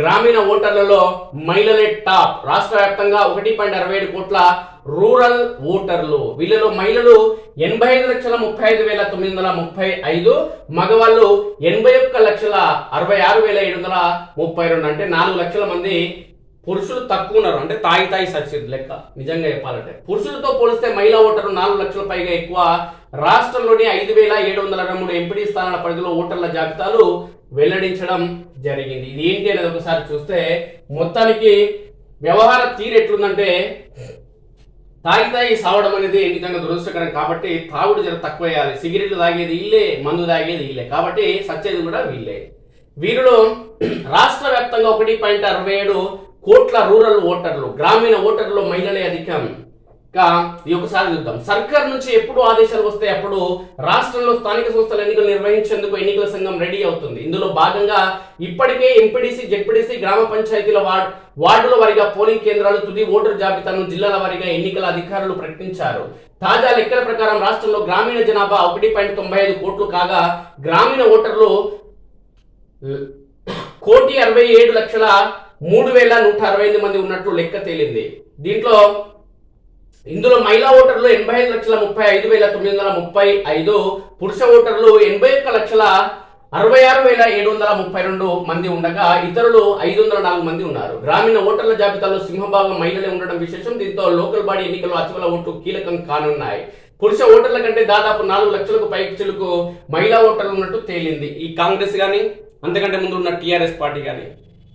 గ్రామీణ ఓటర్లలో మహిళలే టాప్. రాష్ట్ర వ్యాప్తంగా ఒకటి పాయింట్ అరవై ఏడు కోట్ల రూరల్ ఓటర్లు. వీళ్ళలో మహిళలు ఎనభై ఐదు లక్షల ముప్పై ఐదు వేల తొమ్మిది వందల ముప్పై ఐదు మగవాళ్ళు ఎనభై ఒక్క లక్షల అరవై ఆరు వేల ఏడు వందల ముప్పై రెండు అంటే నాలుగు లక్షల మంది పురుషులు తక్కువ ఉన్నారు. అంటే తాయి తాయి సచ్చింది లెక్క. నిజంగా చెప్పాలంటే. పురుషులతో పోలిస్తే మహిళా ఓటర్లు నాలుగు లక్షల పైగా ఎక్కువ. రాష్ట్రంలోని ఐదు వేల ఏడు వందల అరవై మూడు ఎంపీడీ స్థానాల పరిధిలో ఓటర్ల జాబితాలు వెల్లడించడం జరిగింది. ఇది ఏంటి అనేది ఒకసారి చూస్తే మొత్తానికి వ్యవహార తీరు ఎట్లుందంటే తాగి తాగి సావడం అనేది నిజంగా దురదృష్టకరం కాబట్టి తాగుడు జర తక్కువ వేయాలి సిగరెట్లు తాగేది ఇల్లే మందు తాగేది ఇల్లే. కాబట్టి సచ్చేది కూడా వీళ్ళే. వీరిలో రాష్ట్ర వ్యాప్తంగా ఒకటి పాయింట్ అరవై ఏడు కోట్ల రూరల్ ఓటర్లు గ్రామీణ ఓటర్లు మహిళలే అధికం. ఇంకా ఇది ఒకసారి చూద్దాం. సర్కార్ నుంచి ఎప్పుడు ఆదేశాలు వస్తాయి అప్పుడు రాష్ట్రంలో స్థానిక సంస్థల ఎన్నికలు నిర్వహించేందుకు ఎన్నికల సంఘం రెడీ అవుతుంది. ఇందులో భాగంగా ఇప్పటికే ఎంపీడీసీ జెడ్పీడీసీ గ్రామ పంచాయతీల వార్డ్ వార్డుల వారీగా పోలింగ్ కేంద్రాలు తుది ఓటర్ జాబితాను జిల్లాల వారీగా ఎన్నికల అధికారులు ప్రకటించారు. తాజా లెక్కల ప్రకారం రాష్ట్రంలో గ్రామీణ జనాభా ఒకటి పాయింట్ తొంభై ఐదు కోట్లు కాగా గ్రామీణ ఓటర్లు కోటి అరవై ఏడు లక్షల మూడు వేల నూట అరవై ఐదు మంది ఉన్నట్లు లెక్క తేలింది. దీంట్లో ఇందులో మహిళా ఓటర్లు ఎనభై ఐదు లక్షల ముప్పై ఐదు వేల తొమ్మిది వందల ముప్పై ఐదు పురుష ఓటర్లు ఎనభై ఒక్క లక్షల అరవై ఆరు వేల ఏడు వందల ముప్పై రెండు మంది ఉండగా ఇతరులు ఐదు వందల నాలుగు మంది ఉన్నారు. గ్రామీణ ఓటర్ల జాబితాలో సింహభాగం మహిళలే ఉండడం విశేషం. దీంతో లోకల్ బాడీ ఎన్నికల్లో అతివల ఓట్లు కీలకం కానున్నాయి. పురుష ఓటర్ల కంటే దాదాపు నాలుగు లక్షలకు పైచులకు మహిళా ఓటర్లు ఉన్నట్టు తేలింది. ఈ కాంగ్రెస్ కానీ అంతకంటే ముందు ఉన్న టీఆర్ఎస్ పార్టీ కానీ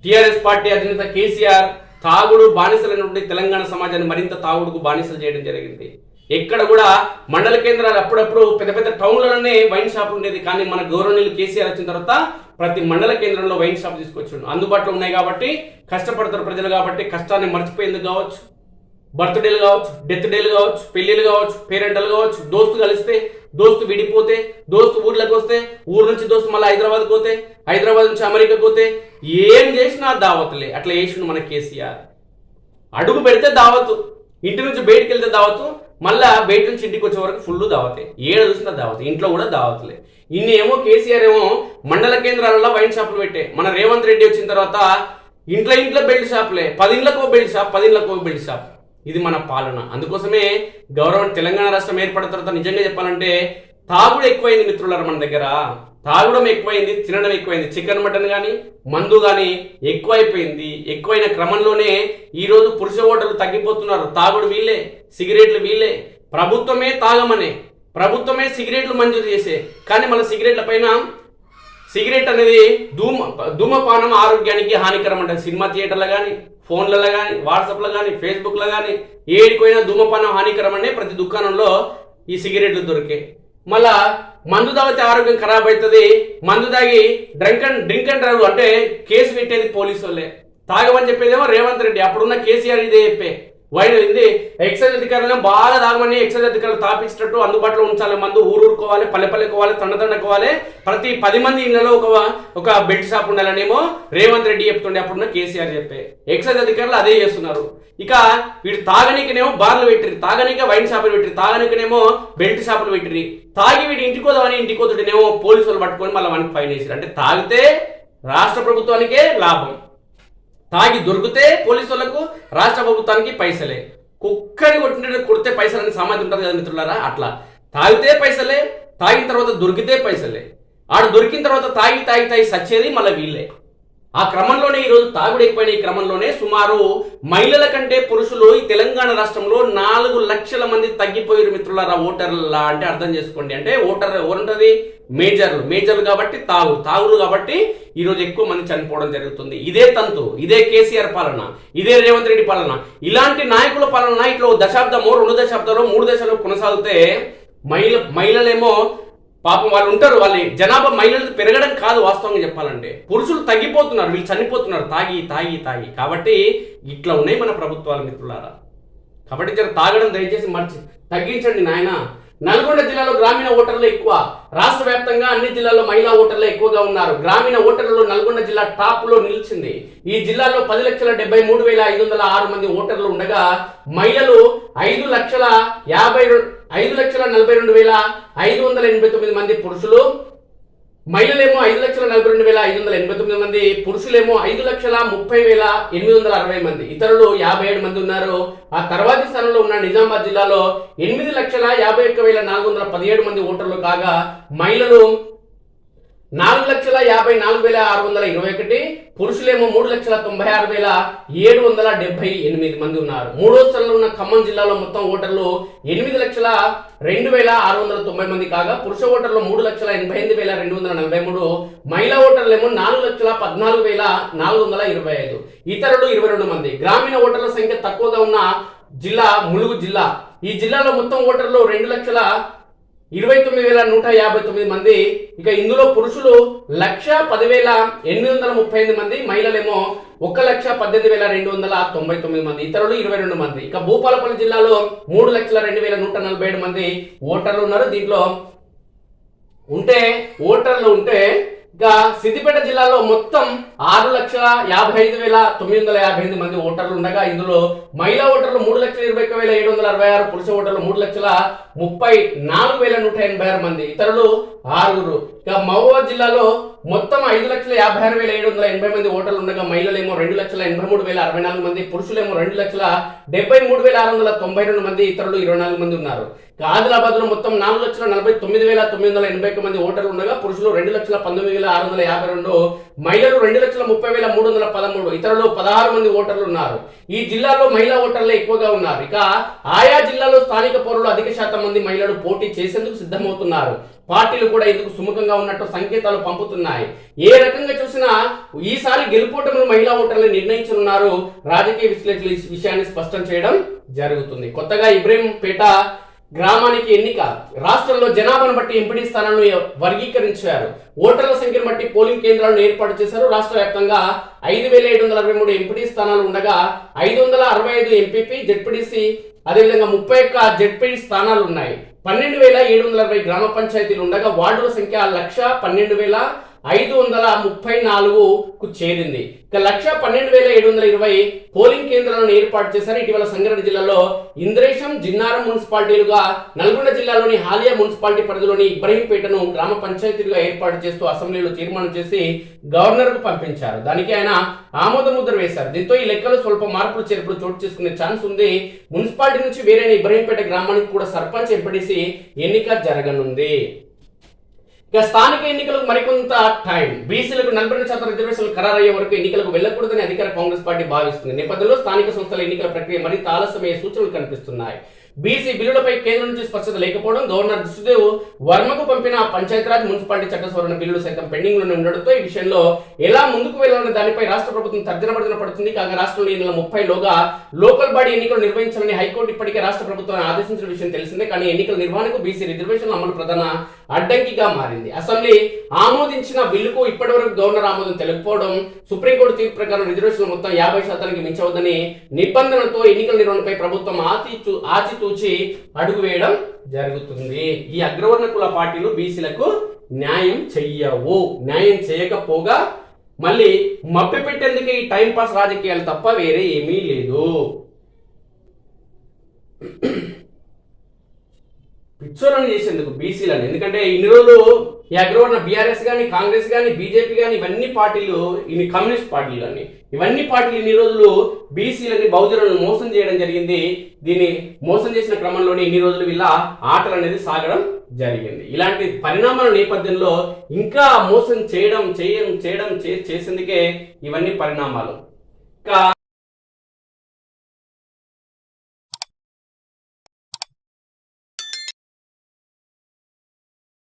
టీఆర్ఎస్ పార్టీ అధినేత కేసీఆర్ తాగుడు బానిసలైనటువంటి తెలంగాణ సమాజాన్ని మరింత తాగుడుకు బానిసలు చేయడం జరిగింది. ఎక్కడ కూడా మండల కేంద్రాలు అప్పుడప్పుడు పెద్ద పెద్ద టౌన్లలోనే వైన్ షాప్ ఉండేది. కానీ మన గౌరవనీయులు కేసీఆర్ వచ్చిన తర్వాత ప్రతి మండల కేంద్రంలో వైన్ షాప్ తీసుకొచ్చాడు. అందుబాటులో ఉన్నాయి కాబట్టి కష్టపడతారు ప్రజలు కాబట్టి కష్టాన్ని మర్చిపోయింది కావచ్చు. బర్త్డేలు కావచ్చు డెత్ డేలు కావచ్చు పెళ్ళిళ్ళు కావచ్చు పేరెంటలు కావచ్చు దోస్తు కలిస్తే దోస్తు విడిపోతే దోస్తు ఊర్లోకి వస్తే ఊరు నుంచి దోస్తు మళ్ళీ హైదరాబాద్ పోతే హైదరాబాద్ నుంచి అమెరికా పోతే ఏం చేసినా దావతులే. అట్లా చేసిండు మన కేసీఆర్. అడుగు పెడితే దావతు ఇంటి నుంచి బయటికి వెళ్తే దావతు మళ్ళా బయట నుంచి ఇంటికి వచ్చే వరకు ఫుల్ దావతే. ఏడ చూసినా దావత్ ఇంట్లో కూడా దావతులే. ఇన్ని ఏమో కేసీఆర్ ఏమో మండల కేంద్రాలలో వైన్ షాపులు పెట్టే. మన రేవంత్ రెడ్డి వచ్చిన తర్వాత ఇంట్లో ఇంట్లో బెల్ట్ షాపులే పది ఇండ్లకు బెల్ట్ షాప్ పది ఇండ్లకు ఒక బెల్ట్ షాప్. ఇది మన పాలన. అందుకోసమే గౌరవం తెలంగాణ రాష్ట్రం ఏర్పడిన తర్వాత నిజంగా చెప్పాలంటే తాగుడు ఎక్కువైంది మిత్రులారా మన దగ్గర. తాగడం ఎక్కువైంది తినడం ఎక్కువైంది. చికెన్ మటన్ కానీ మందు కానీ ఎక్కువైపోయింది. ఎక్కువైన క్రమంలోనే ఈరోజు పురుష ఓటర్లు తగ్గిపోతున్నారు. తాగుడు వీళ్ళే సిగరెట్లు వీళ్ళే. ప్రభుత్వమే తాగమనే. ప్రభుత్వమే సిగరెట్లు మంజూరు చేసే. కానీ మన సిగరెట్ల పైన సిగరెట్ అనేది ధూమ ధూమపానం ఆరోగ్యానికి హానికరం అంటే సినిమా థియేటర్లో కానీ ఫోన్లలో కానీ వాట్సాప్లో కానీ ఫేస్బుక్లో కానీ ఏడిపోయినా ధూమపానం హానికరం అనే ప్రతి దుకాణంలో ఈ సిగరెట్లు దొరికే. మళ్ళా మందు తాగితే ఆరోగ్యం ఖరాబ్ అవుతుంది మందు తాగి drink and drink and drive అంటే కేసు పెట్టేది పోలీసు వాళ్ళే తాగమని చెప్పేదేమో రేవంత్ రెడ్డి. అప్పుడున్న కేసీఆర్ ఇదే చెప్పే. వైన్ ఇది ఎక్సైజ్ అధికారులను బాగా తాగమని ఎక్సైజ్ అధికారులు తాపించినట్టు అందుబాటులో ఉంచాలి మందు ఊరూరుకోవాలి పల్లె పల్లెకోవాలి తండ ప్రతి పది మంది ఇళ్ళలో ఒక ఒక బెడ్ షాప్ ఉండాలనేమో రేవంత్ రెడ్డి చెప్తుండే అప్పుడున్న కేసీఆర్ చెప్పే. ఎక్సైజ్ అధికారులు అదే చేస్తున్నారు. ఇక వీడు తాగనీకనేమో బార్లు పెట్టిరి తాగనీక వైన్ షాపులు పెట్టిరి తాగనీకనేమో బెల్ట్ షాపులు పెట్టిరి తాగి వీడి ఇంటికి పోదామని ఇంటికి పోతుంటేనేమో పోలీసులు పట్టుకొని మళ్ళీ మనకి ఫైన్ వేసారు అంటే తాగితే రాష్ట్ర ప్రభుత్వానికే లాభం. తాగి దొరికితే పోలీసు వాళ్ళకు రాష్ట్ర ప్రభుత్వానికి పైసలే. కుక్కని కొట్టినట్టు కొడితే పైసలని సామాన్యం ఉంటుంది కదా మిత్రులారా? అట్లా. తాగితే పైసలే తాగిన తర్వాత దొరికితే పైసలే. ఆడు దొరికిన తర్వాత తాగి తాగి తాగి సచ్చేది మళ్ళీ వీళ్ళే. ఆ క్రమంలోనే ఈరోజు తాగుడైపోయిన ఈ క్రమంలోనే సుమారు మహిళల కంటే పురుషులు ఈ తెలంగాణ రాష్ట్రంలో నాలుగు లక్షల మంది తగ్గిపోయారు మిత్రులారా ఓటర్ల అంటే అర్థం చేసుకోండి. అంటే ఓటర్ ఎవరుంటది? మేజర్లు. మేజర్లు కాబట్టి తాగు తాగులు కాబట్టి ఈరోజు ఎక్కువ మంది చనిపోవడం జరుగుతుంది. ఇదే తంతు. ఇదే కేసీఆర్ పాలన. ఇదే రేవంత్ రెడ్డి పాలన. ఇలాంటి నాయకుల పాలన ఇట్లా దశాబ్దము దశాబ్దమో రెండు దశాబ్దాలు మూడు దశలు కొనసాగితే మహిళ మహిళలేమో పాపం వాళ్ళు ఉంటారు వాళ్ళ జనాభా మహిళలు పెరగడం కాదు వాస్తవంగా చెప్పాలంటే. పురుషులు తగ్గిపోతున్నారు వీళ్ళు చనిపోతున్నారు తాగి తాగి తాగి. కాబట్టి ఇట్లా ఉన్నాయి మన ప్రభుత్వాల మిత్రులారా. కాబట్టి జర తాగడం దయచేసి మర్చి తగ్గించండి నాయన. నల్గొండ జిల్లాలో గ్రామీణ ఓటర్లు ఎక్కువ. రాష్ట్ర వ్యాప్తంగా అన్ని జిల్లాల్లో మహిళా ఓటర్లు ఎక్కువగా ఉన్నారు. గ్రామీణ ఓటర్లలో నల్గొండ జిల్లా టాప్లో నిలిచింది. ఈ జిల్లాలో పది లక్షల డెబ్బై మూడు వేల ఐదు వందల ఆరు మంది ఓటర్లు ఉండగా మహిళలు ఐదు లక్షల యాభై ఐదు లక్షల నలభై రెండు వేల ఐదు వందల ఎనభై తొమ్మిది మంది పురుషులు. మహిళలేమో ఐదు లక్షల నలభై రెండు వేల ఐదు వందల ఎనభై తొమ్మిది మంది. పురుషులేమో ఐదు లక్షల ముప్పై వేల ఎనిమిది వందల అరవై మంది. ఇతరులు యాభై ఏడు మంది ఉన్నారు. ఆ తర్వాతి స్థానంలో ఉన్న నిజామాబాద్ జిల్లాలో ఎనిమిది లక్షల యాభై ఒక్క వేల నాలుగు వందల పదిహేడు మంది ఓటర్లు కాగా మహిళలు నాలుగు లక్షల యాభై నాలుగు వేల ఆరు వందల ఇరవై ఒకటి పురుషులేమో మూడు లక్షల తొంభై ఆరు వేల ఏడు వందల డెబ్బై ఎనిమిది మంది ఉన్నారు. మూడో స్థలంలో ఉన్న ఖమ్మం జిల్లాలో మొత్తం ఓటర్లు ఎనిమిది లక్షల రెండు వేల ఆరు వందల తొంభై మంది కాగా పురుష ఓటర్లు మూడు లక్షల ఎనభై ఎనిమిది వేల రెండు వందల నలభై మూడు మహిళా ఓటర్లేమో నాలుగు లక్షల పద్నాలుగు వేల నాలుగు వందల ఇరవై ఐదు ఇతరులు ఇరవై రెండు మంది. గ్రామీణ ఓటర్ల సంఖ్య తక్కువగా ఉన్న జిల్లా ములుగు జిల్లా. ఈ జిల్లాలో మొత్తం ఓటర్లు రెండు లక్షల ఇరవై తొమ్మిది వేల నూట యాభై తొమ్మిది మంది ఇక ఇందులో పురుషులు లక్ష పదివేల ఎనిమిది వందల ముప్పై ఎనిమిది మంది మహిళలేమో ఒక లక్ష పద్దెనిమిది వేల రెండు వందల తొంభై తొమ్మిది మంది ఇతరులు ఇరవై రెండు మంది. ఇక భూపాలపల్లి జిల్లాలో మూడు లక్షల రెండు వేల నూట నలభై ఏడు మంది ఓటర్లు ఉన్నారు. దీంట్లో ఉంటే ఓటర్లు ఉంటే గా సిద్దిపేట జిల్లాలో మొత్తం ఆరు లక్షల యాభై ఐదు వేల తొమ్మిది వందల యాభై ఎనిమిది మంది ఓటర్లు ఉండగా ఇందులో మహిళా ఓటర్లు మూడు లక్షల ఇరవై ఒక వేల ఏడు వందల అరవై ఆరు పురుష ఓటర్లు మూడు లక్షల ముప్పై నాలుగు వేల నూట ఎనభై ఆరు మంది. ఇతరులు ఆరుగురు. ఇక మహబూబాద్ జిల్లాలో మొత్తం ఐదు లక్షల యాభై ఆరు వేల ఏడు వందల ఎనభై మంది ఓటర్లు ఉండగా మహిళలేమో రెండు లక్షల ఎనభై మూడు వేల అరవై నాలుగు మంది పురుషులేమో రెండు లక్షల డెబ్బై మూడు వేల ఆరు వందల తొంభై రెండు మంది ఇతరులు ఇరవై నాలుగు మంది ఉన్నారు. ఆదిలాబాద్లో మొత్తం నాలుగు లక్షల నలభై తొమ్మిది వేల తొమ్మిది వందల ఎనభై ఒక మంది ఓటర్లు ఉండగా పురుషులు రెండు లక్షల పంతొమ్మిది వేల ఆరు వందల యాభై రెండు మహిళలు రెండు లక్షల ముప్పై వేల మూడు వందల పదమూడు. ఇతరులు పదహారు మంది ఓటర్లు ఉన్నారు. ఈ జిల్లాలో మహిళా ఓటర్లే ఎక్కువగా ఉన్నారు. ఇక ఆయా జిల్లాలో స్థానిక పౌరులు అధిక శాతం మంది మహిళలు పోటీ చేసేందుకు సిద్ధమవుతున్నారు. పార్టీలు కూడా ఇందుకు సుముఖంగా ఉన్నట్టు సంకేతాలు పంపుతున్నాయి. ఏ రకంగా చూసినా ఈసారి గెలుపోటములు మహిళా ఓటర్లు నిర్ణయించనున్నారు. రాజకీయ విశ్లేషకులు ఈ విషయాన్ని స్పష్టం చేయడం జరుగుతుంది. కొత్తగా ఇబ్రహీంపేట గ్రామానికి ఎన్నిక. రాష్ట్రంలో జనాభాను బట్టి ఎంపీడీ స్థానాలను వర్గీకరించారు. ఓటర్ల సంఖ్యను బట్టి పోలింగ్ కేంద్రాలను ఏర్పాటు చేశారు. రాష్ట్ర వ్యాప్తంగా ఐదు వేల ఏడు వందల అరవై మూడు ఎంపీడీ స్థానాలు ఉండగా ఐదు వందల అరవై ఐదు ఎంపీపీ జెడ్పీడీసీ అదేవిధంగా ముప్పై ఒక్క జెడ్పీడీ స్థానాలు ఉన్నాయి. పన్నెండు వేల ఏడు వందల అరవై గ్రామ పంచాయతీలు ఉండగా వార్డుల సంఖ్య లక్ష పన్నెండు వేల ఐదు వందల ముప్పై నాలుగుకు చేరింది. ఇక లక్ష పన్నెండు వేల ఏడు వందల ఇరవై పోలింగ్ కేంద్రాలను ఏర్పాటు చేశారు. ఇటీవల సంగారెడ్డి జిల్లాలో ఇంద్రేశం జిన్నారం మున్సిపాలిటీలుగా నల్గొండ జిల్లాలోని హాలియా మున్సిపాలిటీ పరిధిలోని ఇబ్రహీంపేటను గ్రామ పంచాయతీలుగా ఏర్పాటు చేస్తూ అసెంబ్లీలో తీర్మానం చేసి గవర్నర్కు పంపించారు. దానికి ఆయన ఆమోద ముద్ర వేశారు. దీంతో ఈ లెక్కలు స్వల్ప మార్పులు చేర్పులు చోటు చేసుకునే ఛాన్స్ ఉంది. మున్సిపాలిటీ నుంచి వేరైన ఇబ్రహీంపేట గ్రామానికి కూడా సర్పంచ్ ఎంపడేసి ఎన్నిక జరగనుంది. ఇక స్థానిక ఎన్నికలకు మరికొంత టైం. బీసీలకు నలభై రెండు శాతం రిజర్వేషన్లు ఖరారయ్యే వరకు ఎన్నికలకు వెళ్ళకూడదని అధికార కాంగ్రెస్ పార్టీ భావిస్తుంది. నేపథ్యంలో స్థానిక సంస్థల ఎన్నికల ప్రక్రియ మరింత ఆలస్యమయ్యే సూచనలు కనిపిస్తున్నాయి. బీసీ బిల్లులపై కేంద్రం నుంచి స్పష్టత లేకపోవడం గవర్నర్ దృష్టిదేవ్ వర్మకు పంపిన పంచాయతీరాజ్ మున్సిపాలిటీ చట్ట సవరణ బిల్లులు సైతం పెండింగ్లోనే ఉండడంతో ఈ విషయంలో ఎలా ముందుకు వెళ్ళాలనే దానిపై రాష్ట్ర ప్రభుత్వం తర్జన పడుతుంది. కాగా రాష్ట్రంలో ఈ నెల ముప్పై లోగా లోకల్ బాడీ ఎన్నికలు నిర్వహించాలని హైకోర్టు ఇప్పటికే రాష్ట్ర ప్రభుత్వాన్ని ఆదేశించిన విషయం తెలిసిందే. కానీ ఎన్నికల నిర్వహణకు బీసీ రిజర్వేషన్ అమలు ప్రధాన అడ్డంకిగా మారింది. అసెంబ్లీ ఆమోదించిన బిల్లుకు ఇప్పటివరకు గవర్నర్ ఆమోదం తెలియకపోవడం సుప్రీంకోర్టు తీర్పు ప్రకారం రిజర్వేషన్ మొత్తం యాభై శాతానికి మించవద్దని నిబంధనలతో ఎన్నికల నిర్వహణపై ప్రభుత్వం ఆచితూ ఆచితూచి అడుగు వేయడం జరుగుతుంది. ఈ అగ్రవర్ణ కుల పార్టీలు బీసీలకు న్యాయం చెయ్యవు. న్యాయం చేయకపోగా మళ్ళీ మప్పి పెట్టేందుకే ఈ టైం పాస్ రాజకీయాలు తప్ప వేరే ఏమీ లేదు. పిచ్చోళ్ళని చేసేందుకు బీసీలను. ఎందుకంటే ఇన్ని రోజులు ఈ అగ్రవర్ణ బీఆర్ఎస్ కానీ కాంగ్రెస్ కానీ బీజేపీ కానీ ఇవన్నీ పార్టీలు ఇవి కమ్యూనిస్ట్ పార్టీలు కానీ ఇవన్నీ పార్టీలు ఇన్ని రోజులు బీసీలని బౌద్ధులను మోసం చేయడం జరిగింది. దీన్ని మోసం చేసిన క్రమంలోనే ఇన్ని రోజులు వీళ్ళ ఆటలు అనేది సాగడం జరిగింది. ఇలాంటి పరిణామాల నేపథ్యంలో ఇంకా మోసం చేయడం చేయడం చేయడం చే- చేసేందుకే ఇవన్నీ పరిణామాలు. ఇంకా